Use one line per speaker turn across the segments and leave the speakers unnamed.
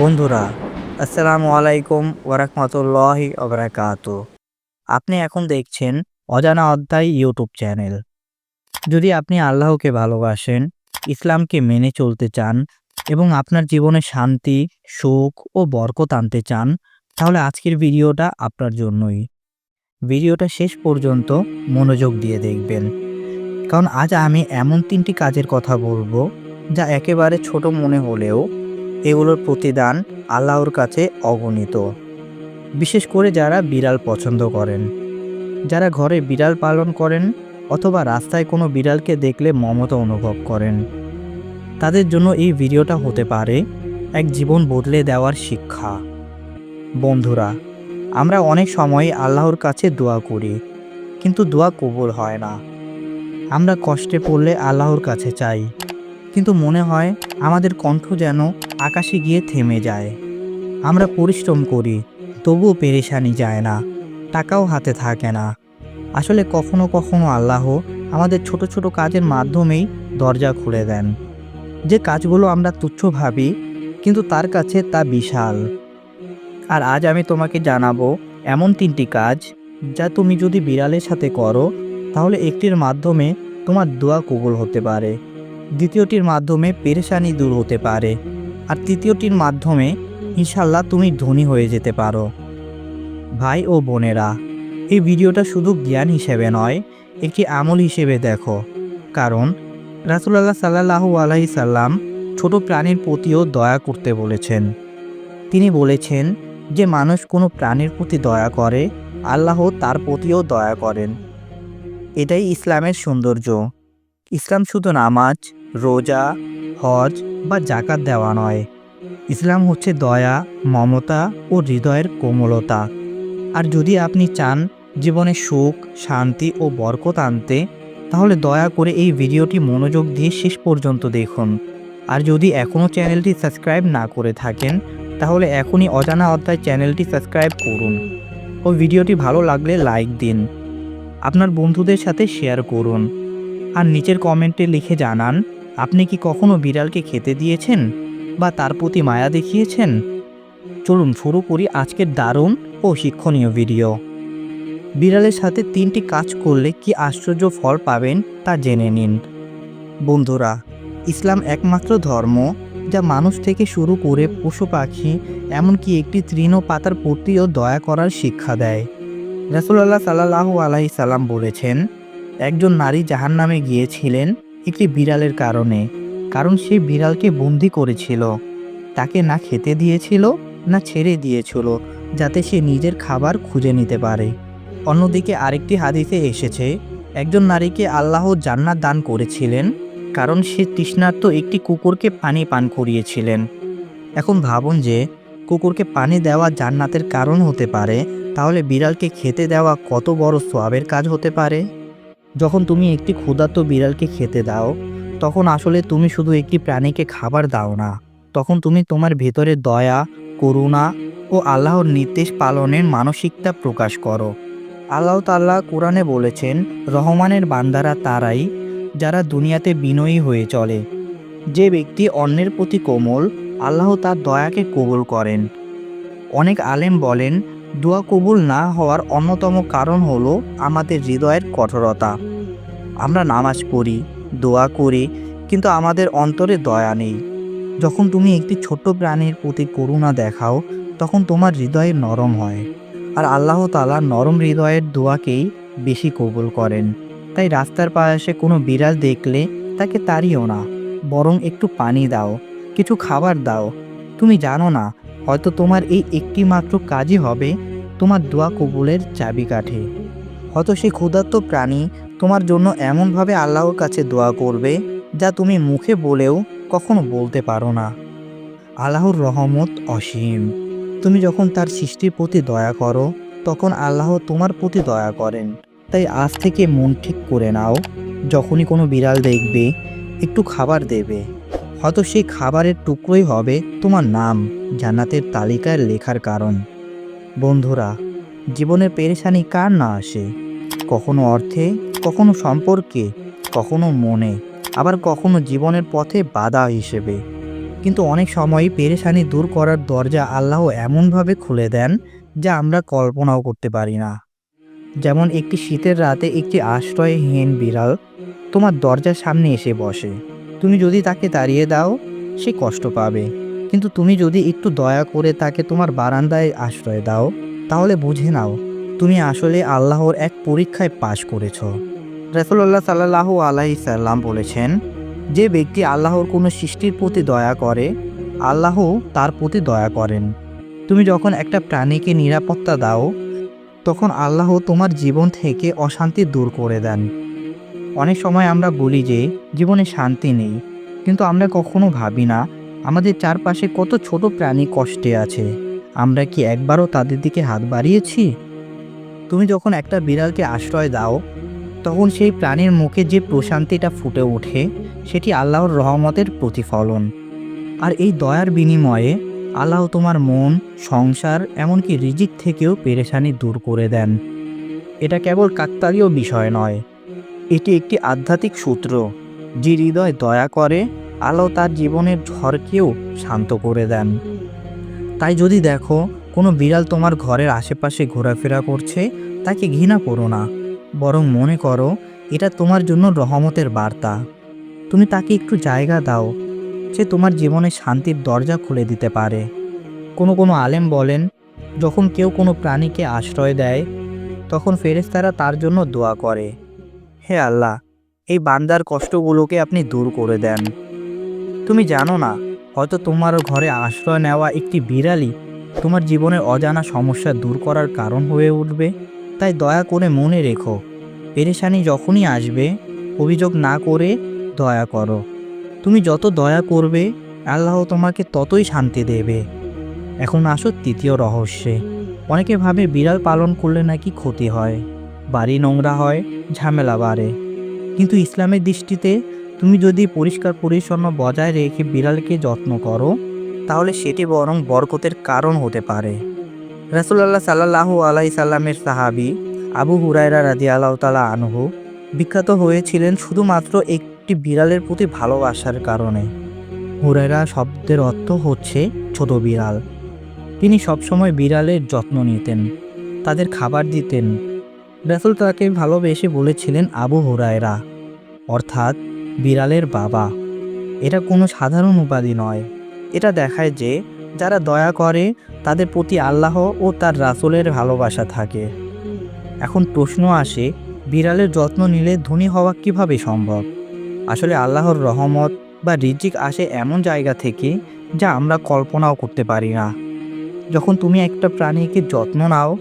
বন্ধুরা, আসসালামু আলাইকুম ওরহমতুল্লাহি ওবরাকাত আপনি এখন দেখছেন অজানা অধ্যায় ইউটিউব চ্যানেল। যদি আপনি আল্লাহকে ভালোবাসেন, ইসলামকে মেনে চলতে চান এবং আপনার জীবনে শান্তি, সুখ ও বরকত আনতে চান, তাহলে আজকের ভিডিওটা আপনার জন্যই। ভিডিওটা শেষ পর্যন্ত মনোযোগ দিয়ে দেখবেন। কারণ আজ আমি এমন তিনটি কাজের কথা বলব যা একেবারে ছোট মনে হলেও এগুলোর প্রতিদান আল্লাহর কাছে অগণিত। বিশেষ করে যারা বিড়াল পছন্দ করেন। যারা ঘরে বিড়াল পালন করেন অথবা রাস্তায় কোনো বিড়ালকে দেখলে মমতা অনুভব করেন। তাদের জন্য এই ভিডিওটা হতে পারে এক জীবন বদলে দেওয়ার শিক্ষা। বন্ধুরা, আমরা অনেক সময় আল্লাহর কাছে দোয়া করি, কিন্তু দোয়া কবুল হয় না। আমরা কষ্টে পড়লে আল্লাহর কাছে চাই, কিন্তু মনে হয় আমাদের কণ্ঠ যেন আকাশে গিয়ে থেমে যায়। আমরা পরিশ্রম করি, তবুও পেরেশানি যায় না, টাকাও হাতে থাকে না। আসলে কখনো কখনো আল্লাহ আমাদের ছোট ছোট কাজের মাধ্যমেই দরজা খুলে দেন। যে কাজগুলো আমরা তুচ্ছ ভাবি, কিন্তু তার কাছে তা বিশাল। আর আজ আমি তোমাকে জানাব এমন তিনটি কাজ যা তুমি যদি বিড়ালের সাথে করো, তাহলে একটির মাধ্যমে তোমার দোয়া কবুল হতে পারে। দ্বিতীয়টির মাধ্যমে পেরেশানি দূর হতে পারে। আর তৃতীয়টির মাধ্যমে ইনশাল্লাহ তুমি ধনী হয়ে যেতে পারো। ভাই ও বোনেরা, এই ভিডিওটা শুধু জ্ঞান হিসেবে নয়, একটি আমল হিসেবে দেখো। কারণ, রাসুলাল্লাহ সাল্লাহু আলাহি সাল্লাম ছোট প্রাণীর প্রতিও দয়া করতে বলেছেন। তিনি বলেছেন যে, মানুষ কোনো প্রাণীর প্রতি দয়া করে, আল্লাহ তার প্রতিও দয়া করেন। এটাই ইসলামের সৌন্দর্য। ইসলাম শুধু নামাজ, রোজা, হজ বা জাকাত দেওয়া নয়। ইসলাম হচ্ছে দয়া, মমতা ও হৃদয়ের কোমলতা। আর যদি আপনি চান জীবনে সুখ, শান্তি ও বরকত আনতে, তাহলে দয়া করে এই ভিডিওটি মনোযোগ দিয়ে শেষ পর্যন্ত দেখুন। আর যদি এখনও চ্যানেলটি সাবস্ক্রাইব না করে থাকেন, তাহলে এখনই অজানা অধ্যায় চ্যানেলটি সাবস্ক্রাইব করুন। ও ভিডিওটি ভালো লাগলে লাইক দিন। আপনার বন্ধুদের সাথে শেয়ার করুন। আর নিচের কমেন্টে লিখে জানান, আপনি কি কখনো বিড়ালকে খেতে দিয়েছেন বা তার প্রতি মায়া দেখিয়েছেন? চলুন শুরু করি আজকের দারুণ ও শিক্ষণীয় ভিডিও। বিড়ালের সাথে তিনটি কাজ করলে কি আশ্চর্য ফল পাবেন তা জেনে নিন। বন্ধুরা, ইসলাম একমাত্র ধর্ম যা মানুষ থেকে শুরু করে পশু পাখি, এমনকি একটি তৃণ পাতার প্রতিও দয়া করার শিক্ষা দেয়। রাসুলাল্লাহ সাল্লাহু আলাহি সাল্লাম বলেছেন একজন নারী জাহান্নামে গিয়েছিলেন একটি বিড়ালের কারণে, কারণ সে বিড়ালকে বন্দি করেছিল। তাকে না খেতে দিয়েছিল, না ছেড়ে দিয়েছিল, যাতে সে নিজের খাবার খুঁজে নিতে পারে। অন্যদিকে আরেকটি হাদিসে এসেছে, একজন নারীকে আল্লাহ জান্নাত দান করেছিলেন, কারণ সে তৃষ্ণার্ত একটি কুকুরকে পানি পান করিয়েছিলেন। এখন ভাবুন যে, কুকুরকে পানি দেওয়া জান্নাতের কারণ হতে পারে, তাহলে বিড়ালকে খেতে দেওয়া কত বড় সোয়াবের কাজ হতে পারে? যখন তুমি একটি ক্ষুধার্ত বিড়ালকে খেতে দাও, তখন আসলে তুমি শুধু একটি প্রাণীকে খাবার দাও না। তখন তুমি তোমার ভেতরে দয়া, করুণা ও আল্লাহর নির্দেশ পালনের মানসিকতা প্রকাশ করো। আল্লাহ তাল্লাহ কোরআনে বলেছেন, রহমানের বান্দারা তারাই যারা দুনিয়াতে বিনয়ী হয়ে চলে। যে ব্যক্তি অন্যের প্রতি কোমল, আল্লাহ তার দয়াকে কবুল করেন। অনেক আলেম বলেন দোয়া কবুল না হওয়ার অন্যতম কারণ হলো আমাদের হৃদয়ের কঠোরতা। আমরা নামাজ পড়ি, দোয়া করি, কিন্তু আমাদের অন্তরে দয়া নেই। যখন তুমি একটি ছোট্ট প্রাণীর প্রতি করুণা দেখাও, তখন তোমার হৃদয় নরম হয়। আর আল্লাহ তালা নরম হৃদয়ের দোয়াকেই বেশি কবুল করেন। তাই রাস্তার পাশে কোনো বিড়াল দেখলে তাকে তাড়িও না, বরং একটু পানি দাও, কিছু খাবার দাও। তুমি জানো না হয়তো তোমার এই একটি মাত্র কাজই হবে তোমার দোয়া কবুলের চাবিকাঠি। হয়তো সেই ক্ষুধার্ত প্রাণী তোমার জন্য এমনভাবে আল্লাহর কাছে দোয়া করবে যা তুমি মুখে বলেও কখনো বলতে পারো না। আল্লাহর রহমত অসীম। তুমি যখন তার সৃষ্টির প্রতি দয়া করো, তখন আল্লাহ তোমার প্রতি দয়া করেন। তাই আজ থেকে মন ঠিক করে নাও। যখনই কোনো বিড়াল দেখবে, একটু খাবার দেবে। হয়তো সেই খাবারের টুকরোই হবে তোমার নাম জান্নাতের তালিকায় লেখার কারণ। বন্ধুরা, জীবনের পেরেশানি কার না আসে? কখনো অর্থে, কখনো সম্পর্কে, কখনো মনে, আবার কখনো জীবনের পথে বাধা হিসেবে। কিন্তু অনেক সময় পেরেশানি দূর করার দরজা আল্লাহ এমনভাবে খুলে দেন যা আমরা কল্পনাও করতে পারি না। যেমন একটি শীতের রাতে একটি আশ্রয়হীন বিড়াল তোমার দরজার সামনে এসে বসে। তুমি যদি তাকে তাড়িয়ে দাও, সে কষ্ট পাবে। কিন্তু তুমি যদি একটু দয়া করে তাকে তোমার বারান্দায় আশ্রয় দাও, তাহলে বুঝে নাও, তুমি আসলে আল্লাহর এক পরীক্ষায় পাশ করেছ। রসুল্লাহ সাল্লাহ আলাহি সাল্লাম বলেছেন, যে ব্যক্তি আল্লাহর কোনো সৃষ্টির প্রতি দয়া করে, আল্লাহ তার প্রতি দয়া করেন। তুমি যখন একটা প্রাণীকে নিরাপত্তা দাও, তখন আল্লাহ তোমার জীবন থেকে অশান্তি দূর করে দেন। অনেক সময় আমরা বলি যে, জীবনে শান্তি নেই। কিন্তু আমরা কখনো ভাবি না, আমাদের চারপাশে কত ছোট প্রাণী কষ্টে আছে। আমরা কি একবারও তাদের দিকে হাত বাড়িয়েছি? তুমি যখন একটা বিড়ালকে আশ্রয় দাও, তখন সেই প্রাণীর মুখে যে প্রশান্তিটা ফুটে ওঠে, সেটি আল্লাহর রহমতের প্রতিফলন। আর এই দয়ার বিনিময়ে আল্লাহ তোমার মন, সংসার, এমনকি রিজিক থেকেও পেরেশানি দূর করে দেন। এটা কেবল কাকতালীয় বিষয় নয়। এটি একটি আধ্যাত্মিক সূত্র, যে হৃদয় দয়া করে আল্লাহ তার জীবনের ঝড়কেও শান্ত করে দেন। তাই যদি দেখো, কোনো বিড়াল তোমার ঘরের আশেপাশে ঘোরাফেরা করছে, তাকে ঘৃণা করো না। বরং মনে করো, এটা তোমার জন্য রহমতের বার্তা। তুমি তাকে একটু জায়গা দাও, সে তোমার জীবনে শান্তির দরজা খুলে দিতে পারে। কোনো কোনো আলেম বলেন, যখন কেউ কোনো প্রাণীকে আশ্রয় দেয়, তখন ফেরেস্তারা তার জন্য দোয়া করে। হে আল্লাহ, এই বান্দার কষ্টগুলোকে আপনি দূর করে দেন। তুমি জানো না, হয়তো তোমার ঘরে আশ্রয় নেওয়া একটি বিড়ালই তোমার জীবনের অজানা সমস্যা দূর করার কারণ হয়ে উঠবে। তাই দয়া করে মনে রেখো, পেরেশানি যখনই আসবে, অভিযোগ না করে দয়া করো। তুমি যত দয়া করবে, আল্লাহ তোমাকে ততই শান্তি দেবে। এখন আসো তৃতীয় রহস্যে। অনেকে ভাবে বিড়াল পালন করলে নাকি ক্ষতি হয়। বাড়ি নোংরা হয়, ঝামেলা বাড়ে। কিন্তু ইসলামের দৃষ্টিতে তুমি যদি পরিষ্কার পরিচ্ছন্ন বজায় রেখে বিড়ালকে যত্ন করো, তাহলে সেটি বরং বরকতের কারণ হতে পারে। রাসুলাল্লাহ সাল্লাহ আলাই সাল্লামের সাহাবি আবু হুরায়রা রাজি আল্লাহ তালা আনহু বিখ্যাত হয়েছিলেন শুধুমাত্র একটি বিড়ালের প্রতি ভালোবাসার কারণে। হুরায়রা শব্দের অর্থ হচ্ছে ছোট বিড়াল তিনি সবসময় বিড়ালের যত্ন নিতেন, তাদের খাবার দিতেন রাসুল তাকে ভালোবেসে বলেছিলেন আবু হুরায়রা, অর্থাৎ বিড়ালের বাবা। এটা কোনো সাধারণ উপাধি নয়। এটা দেখায় যে যারা দয়া করে, তাদের প্রতি আল্লাহ ও তার রাসুলের ভালোবাসা থাকে। এখন প্রশ্ন আসে, বিড়ালের যত্ন নিলে ধনী হওয়া কীভাবে সম্ভব? আসলে আল্লাহর রহমত বা রিজিক আসে এমন জায়গা থেকে যা আমরা কল্পনাও করতে পারি না। যখন তুমি একটা প্রাণীকে যত্ন নাও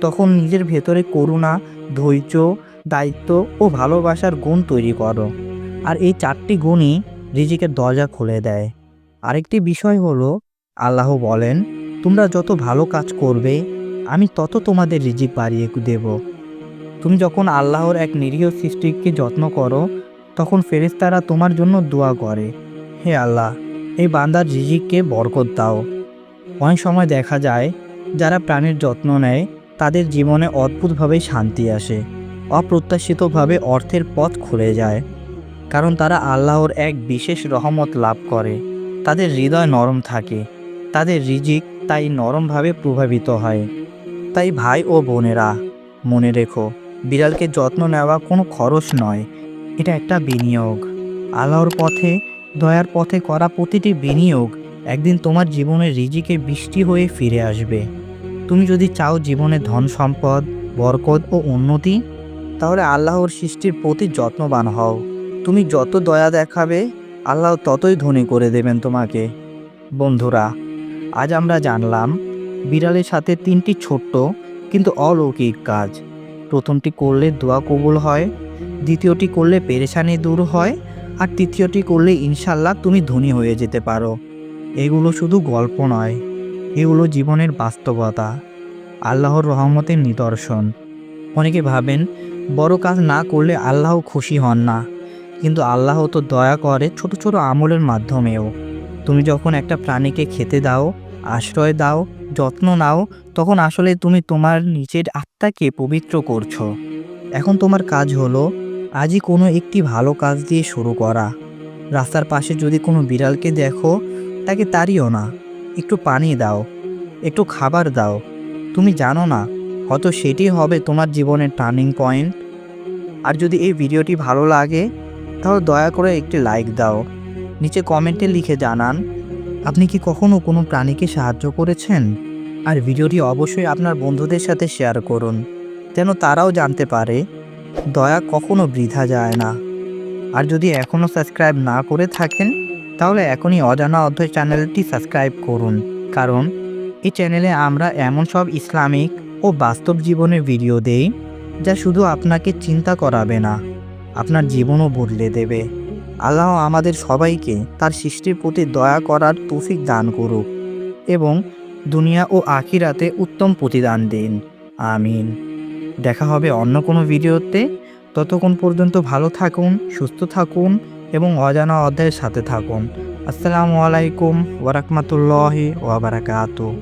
তখন নিজের ভেতরে করুণা, ধৈর্য, দায়িত্ব ও ভালোবাসার গুণ তৈরি করো। আর এই চারটি গুণই রিজিকের দরজা খুলে দেয়। আরেকটি বিষয় হলো, আল্লাহ বলেন, তোমরা যত ভালো কাজ করবে, আমি তত তোমাদের রিজিক বাড়িয়ে দেব। তুমি যখন আল্লাহর এক নিরীহ সৃষ্টিকে যত্ন করো, তখন ফেরেশতারা তোমার জন্য দোয়া করে, হে আল্লাহ, এই বান্দার রিজিককে বরকত দাও। অনেক সময় দেখা যায়, যারা প্রাণীর যত্ন নেয় তাদের জীবনে অদ্ভুতভাবে শান্তি আসে, অপ্রত্যাশিতভাবে অর্থের পথ খুলে যায়। কারণ তারা আল্লাহর এক বিশেষ রহমত লাভ করে, তাদের হৃদয় নরম থাকে, তাদের রিজিক তাই নরমভাবে প্রভাবিত হয়। তাই ভাই ও বোনেরা, মনে রেখো, বিড়ালকে যত্ন নেওয়া কোনো খরচ নয়, এটা একটা বিনিয়োগ। আল্লাহর পথে, দয়ার পথে করা প্রতিটি বিনিয়োগ একদিন তোমার জীবনের রিজিকে বৃষ্টি হয়ে ফিরে আসবে। তুমি যদি চাও জীবনে ধন সম্পদ, বরকত ও উন্নতি, তাহলে আল্লাহর সৃষ্টির প্রতি যত্নবান হও। তুমি যত দয়া দেখাবে, আল্লাহ ততই ধনী করে দেবেন তোমাকে। বন্ধুরা, আজ আমরা জানলাম, বিড়ালের সাথে তিনটি ছোট্ট কিন্তু অলৌকিক কাজ। প্রথমটি করলে দোয়া কবুল হয়, দ্বিতীয়টি করলে পেরেশানি দূর হয়, আর তৃতীয়টি করলে ইনশাল্লাহ তুমি ধনী হয়ে যেতে পারো। এগুলো শুধু গল্প নয়। এগুলো জীবনের বাস্তবতা, আল্লাহর রহমতের নিদর্শন। অনেকে ভাবেন, বড় কাজ না করলে আল্লাহ খুশি হন না। কিন্তু আল্লাহ তো দয়া করে ছোট ছোট আমলের মাধ্যমেও। তুমি যখন একটা প্রাণীকে খেতে দাও, আশ্রয় দাও, যত্ন নাও, তখন আসলে তুমি তোমার নিজের আত্মাকে পবিত্র করছ। এখন তোমার কাজ হলো, আজই কোনো একটি ভালো কাজ দিয়ে শুরু করা। রাস্তার পাশে যদি কোনো বিড়ালকে দেখো, তাকে তাড়িও না। একটু পানি দাও, একটু খাবার দাও। তুমি জানো না, হয়তো সেটি হবে তোমার জীবনের টার্নিং পয়েন্ট। আর যদি এই ভিডিওটি ভালো লাগে, তাহলে দয়া করে একটি লাইক দাও। নিচে কমেন্টে লিখে জানান, আপনি কি কখনো কোনো প্রাণীকে সাহায্য করেছেন? আর ভিডিওটি অবশ্যই আপনার বন্ধুদের সাথে শেয়ার করুন, যেন তারাও জানতে পারে, দয়া কখনো বৃথা যায় না। আর যদি এখনও সাবস্ক্রাইব না করে থাকেন তাহলে এখনই অজানা অধ্যায় চ্যানেলটি সাবস্ক্রাইব করুন। কারণ এই চ্যানেলে আমরা এমন সব ইসলামিক ও বাস্তব জীবনের ভিডিও দেই যা শুধু আপনাকে চিন্তা করাবে না, আপনার জীবনও বদলে দেবে। আল্লাহ আমাদের সবাইকে তার সৃষ্টির প্রতি দয়া করার তৌফিক দান করুক এবং দুনিয়া ও আখিরাতে উত্তম প্রতিদান দিন। আমিন। দেখা হবে অন্য কোনো ভিডিওতে। ততক্ষণ পর্যন্ত ভালো থাকুন, সুস্থ থাকুন এবং অজানা অধ্যায়ের সাথে থাকুন। আসসালামু আলাইকুম ওরহমতুল্লাহি ওয়াবারাকাতুহ